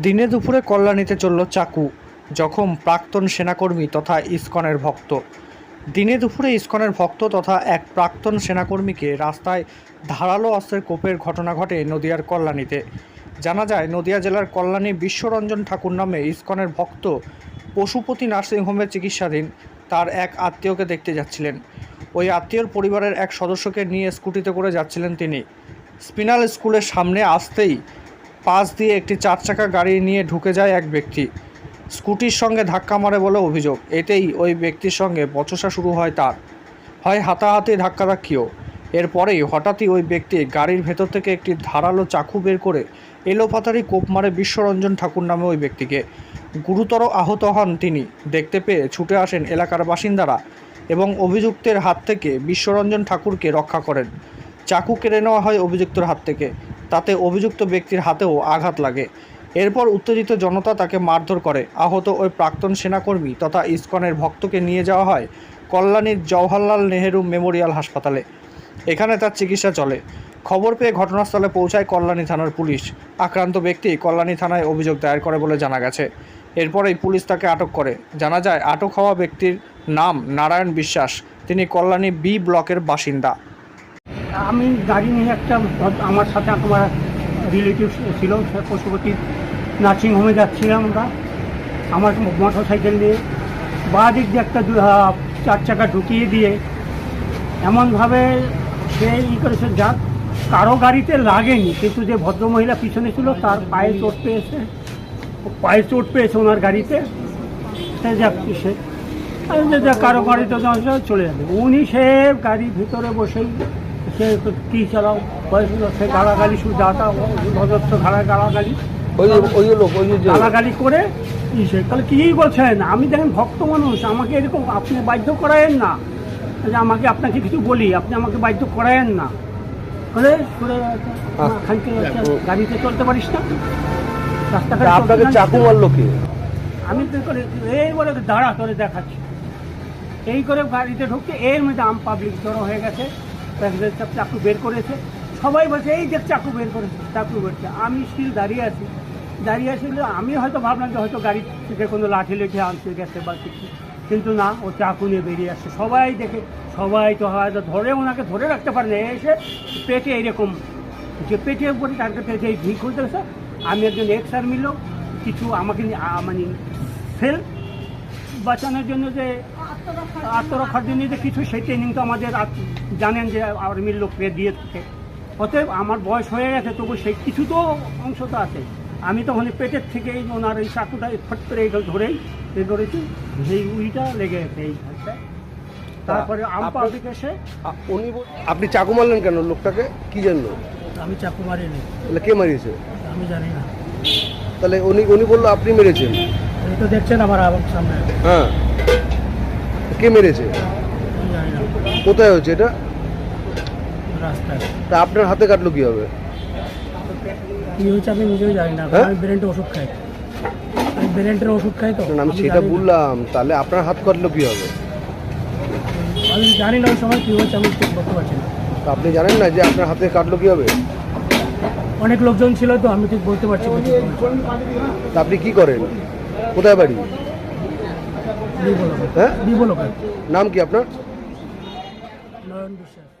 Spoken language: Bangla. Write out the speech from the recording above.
দিনে দুপুরে কল্যাণীতে চলল চাকু, জখম, প্রাক্তন সেনাকর্মী তথা ইসকনের ভক্ত। দিনে দুপুরে ইসকনের ভক্ত তথা এক প্রাক্তন সেনাকর্মীকে রাস্তায় ধারালো অস্ত্রের কোপের ঘটনা ঘটে নদিয়ার কল্যাণীতে জানা যায়, নদিয়া জেলার কল্যাণী বিশ্বরঞ্জন ঠাকুর নামে ইসকনের ভক্ত পশুপতি নার্সিংহোমে চিকিৎসাধীন। তার এক আত্মীয়কে দেখতে যাচ্ছিলেন। ওই আত্মীয়র পরিবারের এক সদস্যকে নিয়ে স্কুটিতে করে যাচ্ছিলেন তিনি। স্পিনাল স্কুলের সামনে আসতেই পাশ দিয়ে একটি চার চাকা গাড়ি নিয়ে ঢুকে যায় এক ব্যক্তি। স্কুটির সঙ্গে ধাক্কা মারে বলে অভিযোগ। এতেই ওই ব্যক্তির সঙ্গে বচসা শুরু হয় তার। হয় হাতাহাতি ধাক্কাধাক্কিও। এরপরেই হঠাৎই ওই ব্যক্তি গাড়ির ভেতর থেকে একটি ধারালো চাকু বের করে এলোপাতারি কোপ মারে বিশ্বরঞ্জন ঠাকুর নামে ওই ব্যক্তিকে। গুরুতর আহত হন তিনি। দেখতে পেয়ে ছুটে আসেন এলাকার বাসিন্দারা এবং অভিযুক্তের হাত থেকে বিশ্বরঞ্জন ঠাকুরকে রক্ষা করেন। চাকু কেড়ে নেওয়া হয় অভিযুক্তর হাত থেকে। তাতে অভিযুক্ত ব্যক্তির হাতেও আঘাত লাগে। এরপর উত্তেজিত জনতা তাকে মারধর করে। আহত ওই প্রাক্তন সেনাকর্মী তথা ইসকনের ভক্তকে নিয়ে যাওয়া হয় কল্যাণীর জওহরলাল নেহেরু মেমোরিয়াল হাসপাতালে। এখানে তার চিকিৎসা চলে। খবর পেয়ে ঘটনাস্থলে পৌঁছায় কল্যাণী থানার পুলিশ। আক্রান্ত ব্যক্তি কল্যাণী থানায় অভিযোগ দায়ের করে বলে জানা গেছে। এরপরেই পুলিশ তাকে আটক করে। জানা যায়, আটক হওয়া ব্যক্তির নাম নারায়ণ বিশ্বাস। তিনি কল্যাণী বি ব্লকের বাসিন্দা। আমি গাড়ি নিয়ে একটা আমার সাথে আমার রিলেটিভ ছিল পশুপতি নার্সিং হোমে যাচ্ছিলাম আমরা। আমার মোটর সাইকেল নিয়ে বা দিক দিয়ে একটা দু- চার চাকা ঢুকিয়ে দিয়ে এমনভাবে সে ই করেছে যা কারও গাড়িতে লাগেনি, কিন্তু যে ভদ্রমহিলা পিছনে ছিল, তার পায়ে চোট পেয়েছে। পায়ে চোট পেয়েছে ওনার গাড়িতে। সে যাক, সে কারও গাড়িতে চলে যাবে। উনি সে গাড়ির ভিতরে বসেই সে কী চালাও? হলো, সে গালাগালি শুধু যাতা অজস্র গালা গালাগালি। ওই ওই লোক ওই গালাগালি করে ই তাহলে কী বলছেন? আমি দেখেন ভক্ত মানুষ আমাকে এরকম আপনি বাধ্য করায়েন না। যে আমাকে আপনাকে কিছু বলি আপনি আমাকে বাধ্য করায়েন না। করে খানকে গাড়িতে চলতে পারিস না। রাস্তাঘাটে আপনাকে চাকু মারলো কে? আমি তো করে এই বলে দাঁড়া করে দেখাচ্ছি। এই করে গাড়িতে ঢুকছে এর মধ্যে আম পাবলিক জড়ো হয়ে গেছে। প্যাসেঞ্জার সব চাকু বের করেছে। সবাই বলছে, এই দেখ চাকু বের করেছে, চাকু বেরছে আমি স্টিল দাঁড়িয়ে আছি। দাঁড়িয়ে আছি আমি হয়তো ভাবলাম যে হয়তো গাড়ি থেকে কোনো লাঠি লেঠে আনতে গেছে বা কিছু। কিন্তু না, ও চাকু নিয়ে বেরিয়ে আসছে। সবাই দেখে, সবাই তো হয়তো ধরে ওনাকে ধরে রাখতে পারে না। এসে পেটে এইরকম যে পেটে উপরে তার পেটে এই ঘি খুলতে গেছে আমি একজন এক্স আর্মি কিছু আমাকে মানে সেল বাঁচানোর জন্য যে আত্মরক্ষার জন্য যে কিছু, সেই ট্রেনিং তো আমাদের জানেন যে আর্মির লোককে দিয়ে থাকে। অতএব আমার বয়স হয়ে গেছে তবু সেই কিছু তো অংশ তো আছে। আমি তো মানে পেটের থেকে এই ওনার এই চাকুটা এই ফট করে এইগুলো ধরেই এ করেছি। সেই উইটা লেগে গেছে এই। তারপরে আম পাবলিক এসে উনি বল- আপনি চাকু মারলেন কেন লোকটাকে? কি জন্য? আমি চাকু মারিনি। তাহলে কে মারিয়েছে? আমি জানি না। তাহলে উনি উনি বলল আপনি মেরেছেন। এই তো দেখছেন আমার আমার সামনে। হ্যাঁ। কে মেরেছে? আমি জানি না। কোথায় হচ্ছে এটা? রাস্তায়। তা আপনার হাতে কাটলো কি হবে কি হয়েছে আমি নিজেও জানি না। হ্যাঁ? আমি ব্রেনের ওষুধ খাই। আমি ব্রেনের ওষুধ খাই তো। না, আমি সেটা জানি বললাম তাহলে আপনার হাত কাটলো কি হবে আমি জানি না ওই সময় কি হয়েছে আমি ঠিক বলতে পারছি না। তা আপনি জানেন না যে আপনার হাতে কাটলো কি হবে অনেক লোকজন ছিল তো আমি ঠিক বলতে পারছি না। তা আপনি কি করেন? কোথায় বাড়ি? হ্যাঁ? নাম কি আপনার? নয়ন বিশ্বাস।